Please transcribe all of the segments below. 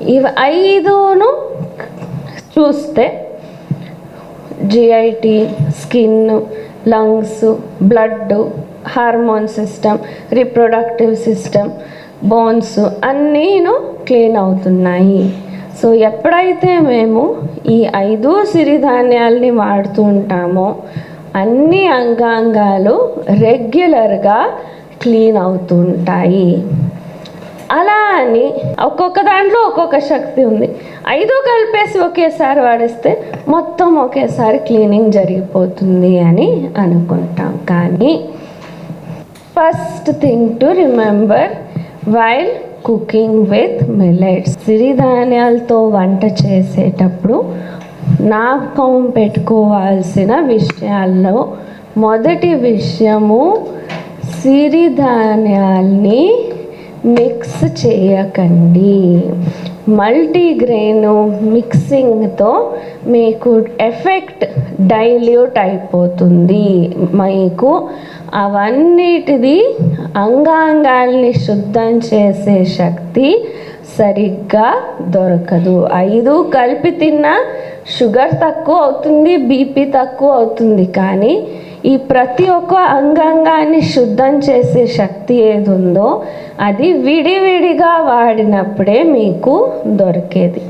ఇవి ఐదును చూస్తే GIT skin lungs blood hormone system reproductive system bones అన్నీను clean అవుతున్నాయి. సో ఎప్పుడైతే మేము ఈ ఐదు సిరిధాన్యాల్ని వాడుతూ ఉంటామో అన్ని అంగాంగాలు రెగ్యులర్గా క్లీన్ అవుతుంటాయి ఉంటాయి ఒక్కొక్క దాంట్లో ఒక్కొక్క శక్తి ఉంది. ఐదు కలిపేసి ఒకేసారి వాడిస్తే మొత్తం ఒకేసారి క్లీనింగ్ జరిగిపోతుంది అని అనుకుంటాం. కానీ first thing to remember while cooking with millets సిరిధాన్యాలతో వంట చేసేటప్పుడు జ్ఞాపకం పెట్టుకోవాల్సిన విషయాల్లో మొదటి విషయము సిరిధాన్యాల్ని మిక్స్ చేయకండి. మల్టీగ్రెయిన్ మిక్సింగ్తో మీకు ఎఫెక్ట్ డైల్యూట్ అయిపోతుంది. మీకు అవన్నిటిది అంగాంగాల్ని శుద్ధం చేసే శక్తి సరిగ్గా దొరకదు. ఐదు కలిపి తిన్నా షుగర్ తక్కువ అవుతుంది బీపీ తక్కువ అవుతుంది. కానీ ఈ ప్రతి ఒక్క అంగాంగాన్ని శుద్ధం చేసే శక్తి ఏది ఉందో అది విడివిడిగా వాడినప్పుడే మీకు దొరికేది.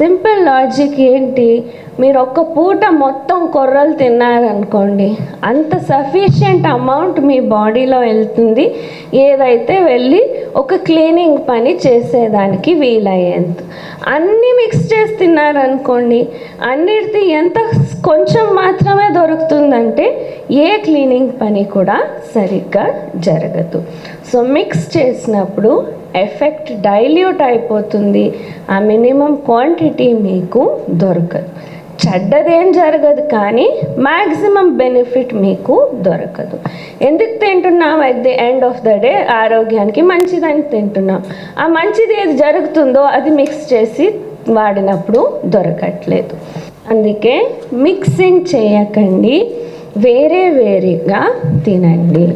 సింపుల్ లాజిక్ ఏంటి? మీరు ఒక్క పూట మొత్తం కొర్రలు తిన్నారనుకోండి అంత సఫిషియంట్ అమౌంట్ మీ బాడీలో వెళ్తుంది. ఏదైతే వెళ్ళి ఒక క్లీనింగ్ పని చేసేదానికి వీలయ్యేంత. అన్నీ మిక్స్ చేసి తిన్నారనుకోండి అన్నిటిది ఎంత కొంచెం మాత్రమే దొరుకుతుందంటే ఏ క్లీనింగ్ పని కూడా సరిగ్గా జరగదు. సో మిక్స్ చేసినప్పుడు ఎఫెక్ట్ డైల్యూట్ అయిపోతుంది ఆ మినిమం క్వాంటిటీ మీకు దొరకదు. చెడ్డదేం జరగదు కానీ మ్యాక్సిమం బెనిఫిట్ మీకు దొరకదు. ఎందుకు తింటున్నాం at the end of the day? ఆరోగ్యానికి మంచిదని తింటున్నాం. ఆ మంచిది ఏది జరుగుతుందో అది మిక్స్ చేసి వాడినప్పుడు దొరకట్లేదు. అందుకే మిక్సింగ్ చేయకండి. వేరే వేరేగా తినండి.